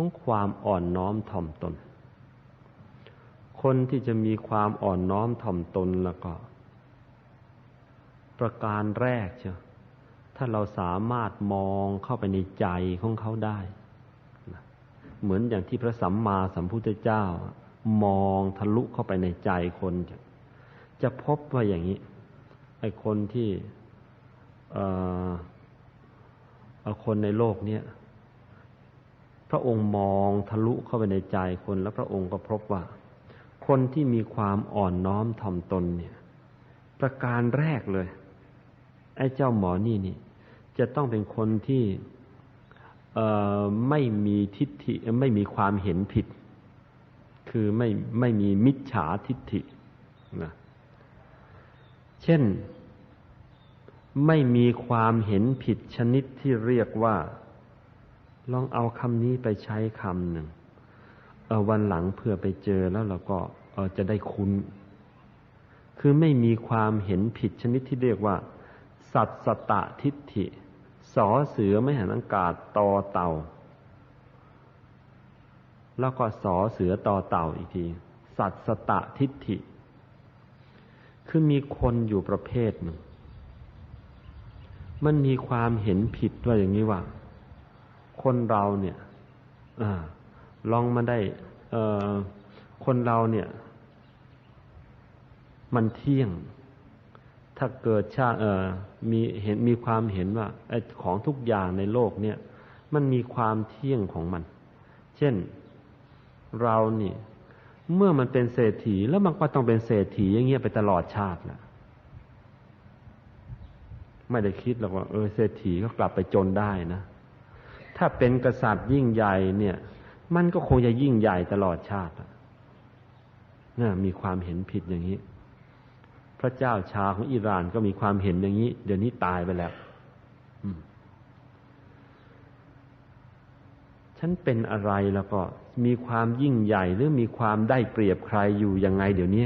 ของความอ่อนน้อมถ่อมตน คนที่จะมีความอ่อนน้อมถ่อมตนแล้วก็ ประการแรกเชียวถ้าเราสามารถมองเข้าไปในใจของเขาได้ เหมือนอย่างที่พระสัมมาสัมพุทธเจ้า มองทะลุเข้าไปในใจคนจะจะพบว่าอย่างนี้ไอ้คนที่คนในโลกเนี้ย พระองค์มองทะลุเข้าไปในใจคนแล้วพระองค์ก็พบว่า คนที่มีความอ่อนน้อมถ่อมตนเนี่ย ประการแรกเลย ไอ้เจ้าหมอนี่นี่ จะต้องเป็นคนที่ไม่มีทิฏฐิไม่มีความเห็นผิด คือไม่ไม่มีมิจฉาทิฏฐินะเช่น ไม่มีความเห็นผิดชนิดที่เรียกว่า ลองเอาคำนี้ไปใช้คำหนึ่งวันหลังเพื่อไปเจอแล้วเราก็จะได้คุ้น คือไม่มีความเห็นผิดชนิดที่เรียกว่า สัตสตะทิฏฐิ สอเสือไม่หันอากาศตอเต่า แล้วก็สอเสือตอเต่าอีกที สัตสตะทิฏฐิ คือมีคนอยู่ประเภทหนึ่ง มันมีความเห็นผิดว่าอย่างนี้ว่า คนเราเนี่ยอลองมาได้คนเราเนี่ย มันเที่ยง ถ้าเกิดชาเออมีเห็นมีความเห็นว่าอของทุกอย่างในโลกเนี่ย มันมีความเที่ยงของมัน เช่นเรานี่เมื่อมันเป็นเศรษฐีแล้วมันก็ต้องเป็นเศรษฐีอย่างเงี้ยไปตลอดชาติละไม่ได้คิดหรอกว่าเออเศรษฐีก็กลับไปจนได้นะ ถ้าเป็นกษัตริย์ยิ่งใหญ่เนี่ย มันก็คงจะยิ่งใหญ่ตลอดชาตินะมีความเห็นผิดอย่างนี้ พระเจ้าชาของอิหร่านก็มีความเห็นอย่างนี้ เดี๋ยวนี้ตายไปแล้วฉันเป็นอะไรแล้วก็มีความยิ่งใหญ่หรือมีความได้เปรียบใครอยู่ยังไง เดี๋ยวนี้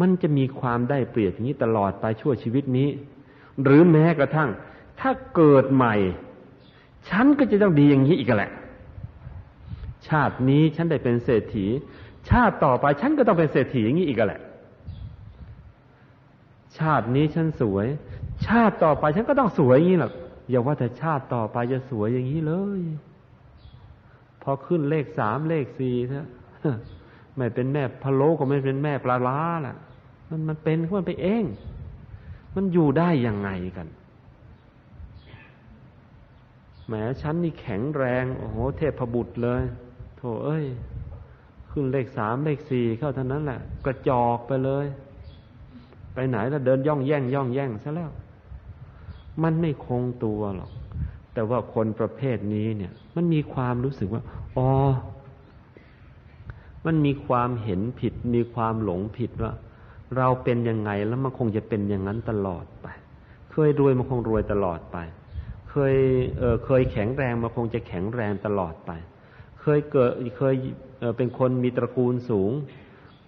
มันจะมีความได้เปรียบอย่างนี้ตลอดไปชั่วชีวิตนี้ หรือแม้กระทั่ง ถ้าเกิดใหม่ ฉันก็จะต้องดีอย่างนี้อีกแหละ ชาตินี้ฉันได้เป็นเศรษฐี ชาติต่อไปฉันก็ต้องเป็นเศรษฐีอย่างนี้อีกแหละ ชาตินี้ฉันสวย ชาติต่อไปฉันก็ต้องสวยอย่างนี้หรอกอย่าว่าแต่ชาติต่อไปจะสวยอย่างนี้เลย พอขึ้นเลขสามเลขสี่เถอะไม่เป็นแม่พะโล้ก็ไม่เป็นแม่ปลาล้าล่ะ มันมันเป็นมันไปเอง มันอยู่ได้ยังไงกัน แหมฉันนี่แข็งแรง โอ้โห เทพบุตรเลยโถเอ้ย ขึ้นเลขสามเลขสี่เข้าเท่านั้นแหละ กระจอกไปเลย ไปไหนแล้วเดินย่องแย่งย่องแย่งซะแล้ว มันไม่คงตัวหรอก แต่ว่าคนประเภทนี้เนี่ย มันมีความรู้สึกว่าอ๋อมันมีความเห็นผิด มีความหลงผิดว่า เราเป็นยังไงแล้วมันคงจะเป็นอย่างนั้นตลอดไป เคยรวยมันคงรวยตลอดไป เคยเเคยแข็งแรงมาคงจะแข็งแรงตลอดไป เคยเกิดเคยเเป็นคนมีตระกูลสูง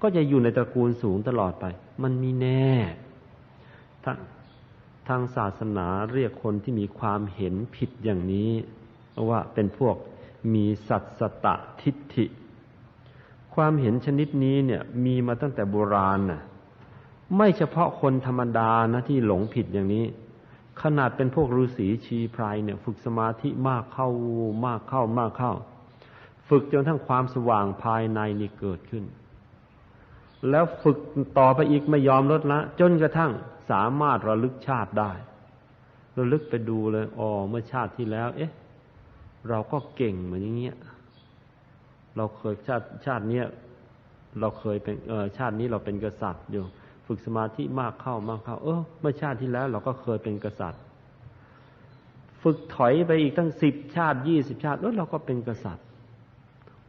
ก็จะอยู่ในตระกูลสูงตลอดไป มันมีแน่ทางทางศาสนาเรียกคนที่มีความเห็นผิดอย่างนี้ ว่าเป็นพวกมีสัตสตะทิฏฐิ ความเห็นชนิดนี้เนี่ยมีมาตั้งแต่โบราณน่ะไม่เฉพาะคนธรรมดานะที่หลงผิดอย่างนี้ ขนาดเป็นพวกฤาษีชีพรายเนี่ย ฝึกสมาธิมากเข้ามากเข้ามากเข้า ฝึกจนทั้งความสว่างภายในนี่เกิดขึ้น แล้วฝึกต่อไปอีกไม่ยอมลดละ จนกระทั่งสามารถระลึกชาติได้ระลึกไปดูเลยอ๋อเมื่อชาติที่แล้ว เอ๊ะ เราก็เก่งเหมือนอย่างเงี้ยเราเคยชาติชาติเนี้ยเราเคยเป็นเออชาตินี้เราเป็นกษัตริย์อยู่ ฝึกสมาธิมากเข้ามากเข้า เออเมื่อชาติที่แล้ว เราก็เคยเป็นกษัตริย์ ฝึกถอยไปอีกตั้งสิบชาติยี่สิบชาติแล้วเราก็เป็นกษัตริย์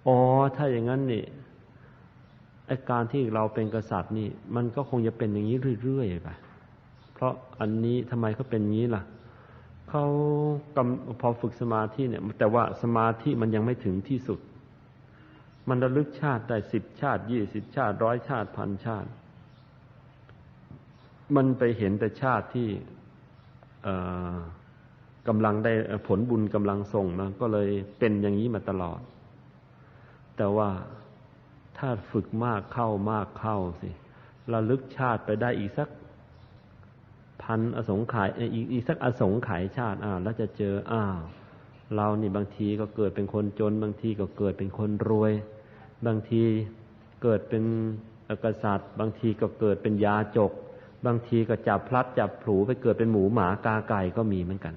อ๋อถ้าอย่างนั้นนี่ไอการที่เราเป็นกษัตริย์นี่ มันก็คงจะเป็นอย่างนี้เรื่อยๆไปเพราะอันนี้ทำไมเขาเป็นอย่างนี้ล่ะเขากำพอฝึกสมาธิเนี่ย แต่ว่าสมาธิมันยังไม่ถึงที่สุด มันระลึกชาติได้สิบชาติยี่สิบชาติร้อยชาติพันชาติ มันไปเห็นแต่ชาติที่กำลังได้ผลบุญกำลังส่งมาก็เลยเป็นอย่างนี้มาตลอด แต่ว่าถ้าฝึกมากเข้ามากเข้าสิระลึกชาติไปได้อีกสักพันอสงไขยอีกอีกสักอสงไขยชาติอ้าวแล้วจะเจออ้าวเรานี่บางทีก็เกิดเป็นคนจน บางทีก็เกิดเป็นคนรวย บางทีเกิดเป็นกษัตริย์ บางทีก็เกิดเป็นยาจก บางทีก็จับพลัดจับผูไปเกิดเป็นหมูหมากาไก่ก็มีเหมือนกัน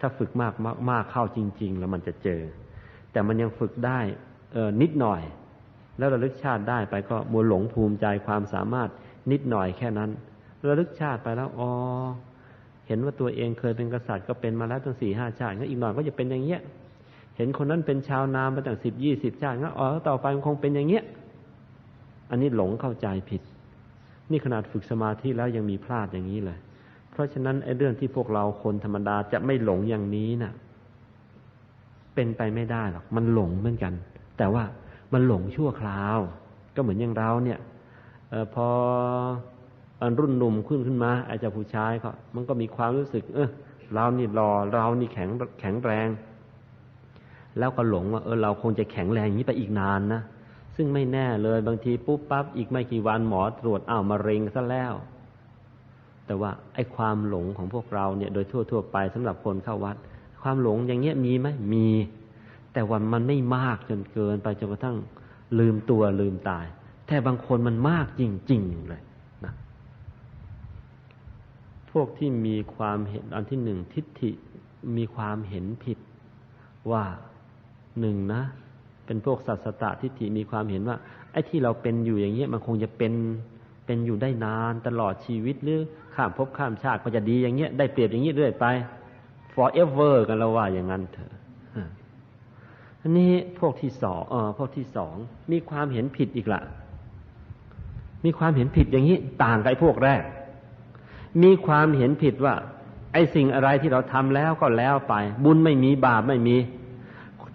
ถ้าฝึกมากมากมากเข้าจริง ๆ แล้วมันจะเจอ แต่มันยังฝึกได้เออนิดหน่อย แล้วระลึกชาติได้ไปก็มัวหลงภูมิใจความสามารถนิดหน่อยแค่นั้นระลึกชาติไปแล้วอ๋อเห็นว่าตัวเองเคยเป็นกษัตริย์ก็เป็นมาแล้วตั้งสี่ห้าชาติงั้นอีกหน่อยก็จะเป็นอย่างเงี้ย เห็นคนนั้นเป็นชาวนามาตั้งสิบยี่สิบชาติงั้นอ๋อต่อไปมันคงเป็นอย่างเงี้ย อันนี้หลงเข้าใจผิด นี่ขนาดฝึกสมาธิแล้วยังมีพลาดอย่างนี้เลย เพราะฉะนั้นไอ้เรื่องที่พวกเราคนธรรมดาจะไม่หลงอย่างนี้นะ่ะ เป็นไปไม่ได้หรอก มันหลงเหมือนกัน แต่ว่ามันหลงชั่วคราว ก็เหมือนอย่างเราเนี่ยออพอรุ่นหนุ่มขึ้นขึ้นมาไอ้เจ้าผู้ชายก็มันก็มีความรู้สึก เออเรานี่รอเรานี่แข็งแข็งแรง แล้วก็หลงว่าเออเราคงจะแข็งแรงอย่างนี้ไปอีกนานนะ ซึ่งไม่แน่เลยบางทีปุ๊บปั๊บอีกไม่กี่วันหมอตรวจอ้าวมะเร็งซะแล้ว แต่ว่าไอ้ความหลงของพวกเราเนี่ย โดยทั่ว ๆ ไปสำหรับคนเข้าวัด ความหลงอย่างเงี้ยมีไหมมี แต่ว่ามันไม่มากจนเกินไปจนกระทั่งลืมตัวลืมตาย แต่บางคนมันมากจริง ๆ เลยนะพวกที่มีความเห็นอันที่หนึ่งทิฏฐิมีความเห็นผิดว่าหนึ่งนะ เป็นพวกสัตสตะทิฏฐิมีความเห็นว่าไอ้ที่เราเป็นอยู่อย่างเงี้ยมันคงจะเป็นเป็นอยู่ได้นานตลอดชีวิตหรือข้ามภพข้ามชาติก็จะดีอย่างเงี้ยได้เปรียบอย่างเงี้ยเรื่อยไป forever กันแล้วว่าอย่างนั้นเถอะอันนี้พวกที่สองเออพวกที่สองมีความเห็นผิดอีกละมีความเห็นผิดอย่างนี้ต่างกับไอ้พวกแรก มีความเห็นผิดว่า ไอ้สิ่งอะไรที่เราทำแล้วก็แล้วไป บุญไม่มีบาปไม่มี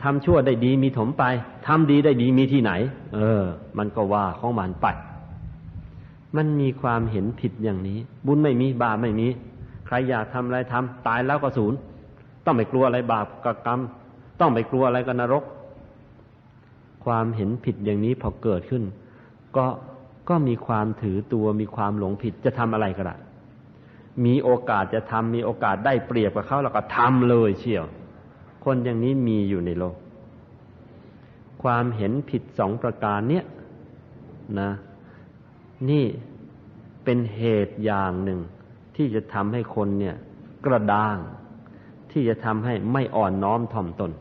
ทำชั่วได้ดีมีถมไปทำดีได้ดีมีที่ไหน เออ มันก็ว่าของมันไป มันมีความเห็นผิดอย่างนี้ บุญไม่มีบาปไม่มี ใครอยากทำอะไรทำตายแล้วก็ศูนย์ต้องไม่กลัวอะไรบาปกับกรรม ต้องไม่กลัวอะไรกับนรก ความเห็นผิดอย่างนี้พอเกิดขึ้น ก็ก็มีความถือตัวมีความหลงผิดจะทำอะไรก็ได้มีโอกาสจะทำมีโอกาสได้เปรียบกับเขาแล้วก็ทำเลยเชียว คนอย่างนี้มีอยู่ในโลก ความเห็นผิดสองประการเนี้ยนะ นี่เป็นเหตุอย่างหนึ่ง ที่จะทำให้คนเนี่ย กระด้าง ที่จะทำให้ไม่อ่อนน้อมถ่อมตน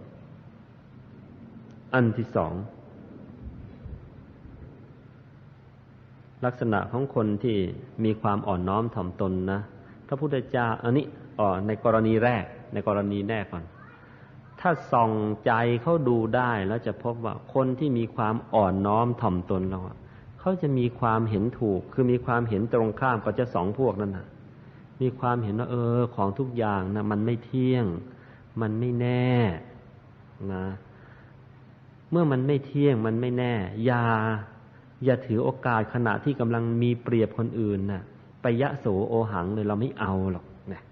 อันที่สองลักษณะของคนที่มีความอ่อนน้อมถ่อมตนนะพระพุทธเจ้าอันนี้อ๋อในกรณีแรก ในกรณีแรกก่อน ถ้าส่องใจเขาดูได้แล้วจะพบว่าคนที่มีความอ่อนน้อมถ่อมตนแล้วเขาจะมีความเห็นถูก คือมีความเห็นตรงข้ามกับจะสองพวกนั่นนะมีความเห็นว่า เออ ของทุกอย่างนะมันไม่เที่ยง มันไม่แน่นะ เมื่อมันไม่เที่ยงมันไม่แน่ อย่า อย่าถือโอกาสขณะที่กำลังมีเปรียบคนอื่นนะ่ะไปยะโสโอหังเลยเราไม่เอาหรอกนะ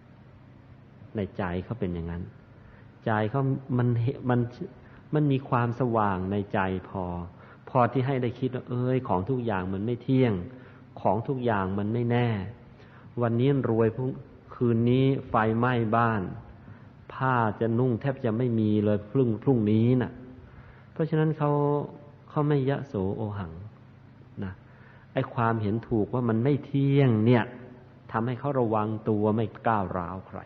ในใจเขาเป็นอย่างนั้น ใจเขามันมันมันมีความสว่างในใจพอ พอที่ให้ได้คิดว่าเอ้ยของทุกอย่างมันไม่เที่ยง ของทุกอย่างมันไม่แน่ วันนี้รวยพรุ่งคืนนี้ไฟไหม้บ้าน ผ้าจะนุ่งแทบจะไม่มีเลยพรุ่งพรุ่งนี้นะ่ะ เพราะฉะนั้นเขาเขาไม่ยะโสโอหังนะไอ้ความเห็นถูกว่ามันไม่เที่ยงเนี่ยทำให้เขาระวังตัวไม่ก้าวร้าวใคร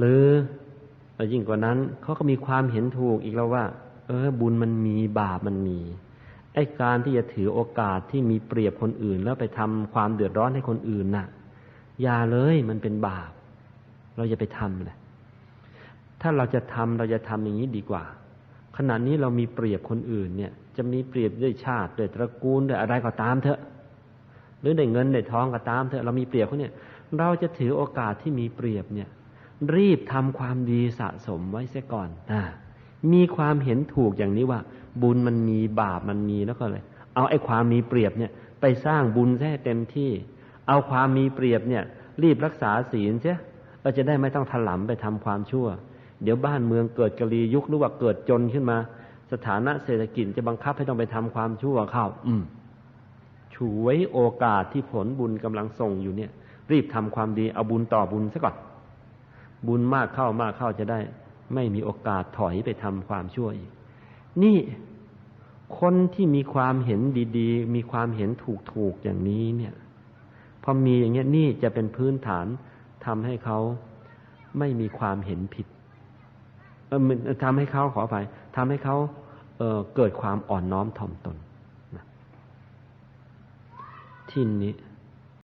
หรือยิ่งกว่านั้นเขาก็มีความเห็นถูกอีกแล้วว่า เออ บุญมันมีบาปมันมีไอ้การที่จะถือโอกาสที่มีเปรียบคนอื่น แล้วไปทำความเดือดร้อนให้คนอื่นน่ะ อย่าเลยมันเป็นบาป เราอย่าไปทำเลยถ้าเราจะทำเราจะทำอย่างนี้ดีกว่า ขณะนี้เรามีเปรียบคนอื่นเนี่ย จะมีเปรียบด้วยชาติด้วยตระกูลด้วยอะไรก็ตามเถอะ หรือได้เงินได้ทองก็ตามเถอะเรามีเปรียบเขาเนี่ย เราจะถือโอกาสที่มีเปรียบเนี่ย รีบทำความดีสะสมไว้เสียก่อนอ่ามีความเห็นถูกอย่างนี้ว่า บุญมันมีบาปมันมีแล้วก็เลย เอาไอ้ความมีเปรียบเนี่ยไปสร้างบุญแท้เต็มที่ เอาความมีเปรียบเนี่ย รีบรักษาศีลเสียเราจะได้ไม่ต้องถลำไปทำความชั่ว เดี๋ยวบ้านเมืองเกิดกะลียุคหรือว่าเกิดจนขึ้นมา สถานะเศรษฐกิจจะบังคับให้ต้องไปทำความชั่วเข้า อืมฉวยโอกาสที่ผลบุญกำลังส่งอยู่เนี่ย รีบทำความดีเอาบุญต่อบุญซะก่อน บุญมากเข้ามากเข้าจะได้ ไม่มีโอกาสถอยไปทำความชั่วอีก นี่คนที่มีความเห็นดี ๆ มีความเห็นถูกๆอย่างนี้เนี่ย พอมีอย่างเงี้ยนี่จะเป็นพื้นฐานทำให้เขาไม่มีความเห็นผิดเออทำให้เขาขออภัยทำให้เขาเเกิดความอ่อนน้อมถ่อมตนที่นี้